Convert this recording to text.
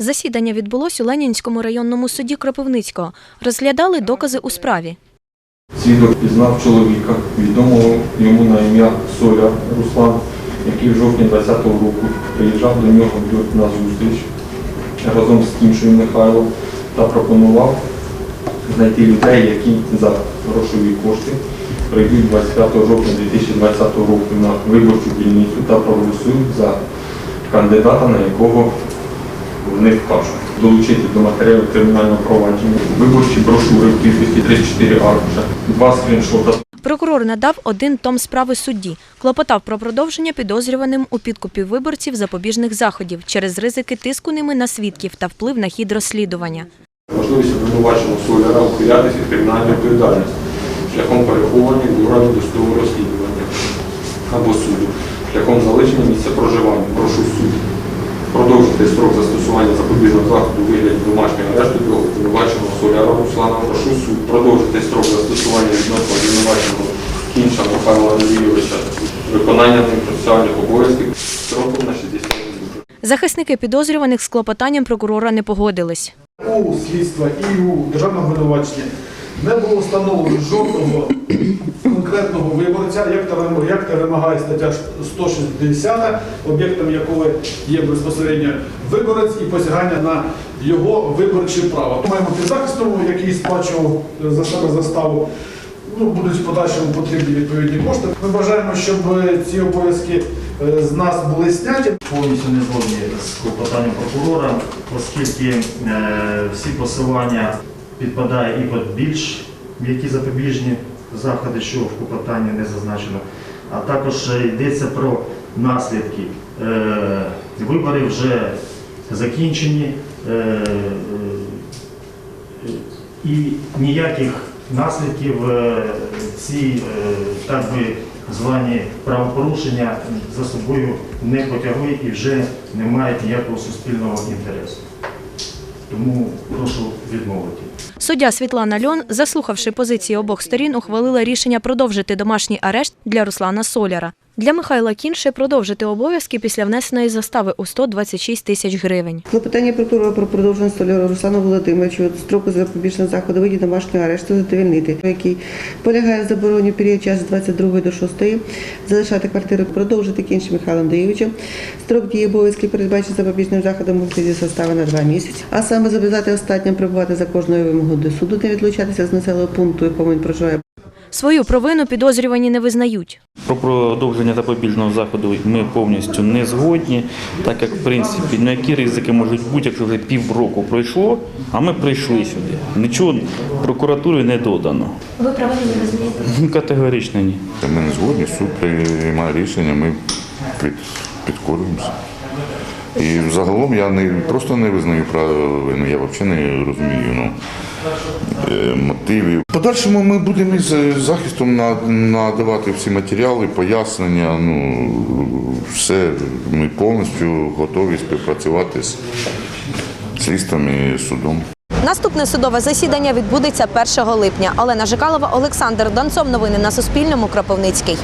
Засідання відбулось у Ленінському районному суді Кропивницького. Розглядали докази у справі. Свідок пізнав чоловіка, відомого йому на ім'я Соля Руслан, який в жовтні 20-го року приїжджав до нього на зустріч разом з іншою Михайлом та пропонував знайти людей, які за грошові кошти прийдуть 25 жовтня 2020 року на виборчу дільницю та проголосують за кандидата, на якого вони вкажуть. Долучити до матеріалів кримінального провадження виборчі брошури в кількості 34 аркуша, два скріншота Прокурор надав один том справи судді. Клопотав про продовження підозрюваним у підкупі виборців запобіжних заходів через ризики тиску ними на свідків та вплив на хід розслідування. можливість обвинуваченого соляра ухилятися від кримінальної відповідальності шляхом переховування в органі досудового розслідування або суду, шляхом залишення місця проживання. Прошу суд продовжити строк застосування запобіжного заходу вигляді домашнього арешту для обвинуваченого соляра Руслана. Прошу суд продовжити строк застосування відносно обвинуваченого Кінча Михайла Андрійовича виконання ним процесуальних обов'язків строком на 60 днів. Захисники підозрюваних з клопотанням прокурора не погодились. у слідства і у державного обвинувачення не було встановлено жодного конкретного виборця, як те- вимагає стаття 160, об'єктом якої є безпосередньо виборець і посягання на його виборче право. Ми маємо підзахисного, який сплачував за себе заставу. Ну, будуть в подальшому потрібні відповідні кошти. Ми бажаємо, щоб ці обов'язки е, з нас були зняті. повністю не згодні з клопотанням прокурора, оскільки е, всі посилання підпадає і під більш м'які запобіжні заходи, що в клопотанні не зазначено, а також е, йдеться про наслідки. Е, Вибори вже закінчені е, і ніяких наслідків ці так би звані правопорушення за собою не потягли і вже не мають ніякого суспільного інтересу. Тому прошу відмовити. Суддя Світлана Льон, заслухавши позиції обох сторін, ухвалила рішення продовжити домашній арешт для Руслана Соляра. Для Михайла Кінше продовжити обов'язки після внесеної застави у 126 тисяч гривень. Клопотання прокурора про продовження столяра Руслану Володимировичу строку запобіжного заходу виді домашнього арешту задовольнити, який полягає в забороні період часу з 22 до 6, залишати квартиру, продовжити кінчим Михайлом Андрійовичем. Строк дії обов'язків передбачений запобіжним заходом у вигляді состави на 2 місяці, а саме зобов'язати останнім прибувати за кожною вимогою до суду, не відлучатися з населеного пункту, якому він проживає, Свою провину підозрювані не визнають. Про продовження запобіжного заходу ми повністю не згодні, так як в принципі ну, які ризики можуть бути, якщо вже півроку пройшло, а ми прийшли сюди. Нічого прокуратурі не додано. Ви провину не визнаєте? Категорично ні. Ми не згодні, суд приймає рішення, ми під, підкорюємося. І загалом я не просто не визнаю провину, я взагалі не розумію ну, е, мотивів. Подальшому ми будемо із захистом на- надавати всі матеріали, пояснення. Ну, все, ми повністю готові співпрацювати з слідством і судом. Наступне судове засідання відбудеться 1 липня. Олена Жикалова, Олександр Донцов. Новини на Суспільному. Кропивницький.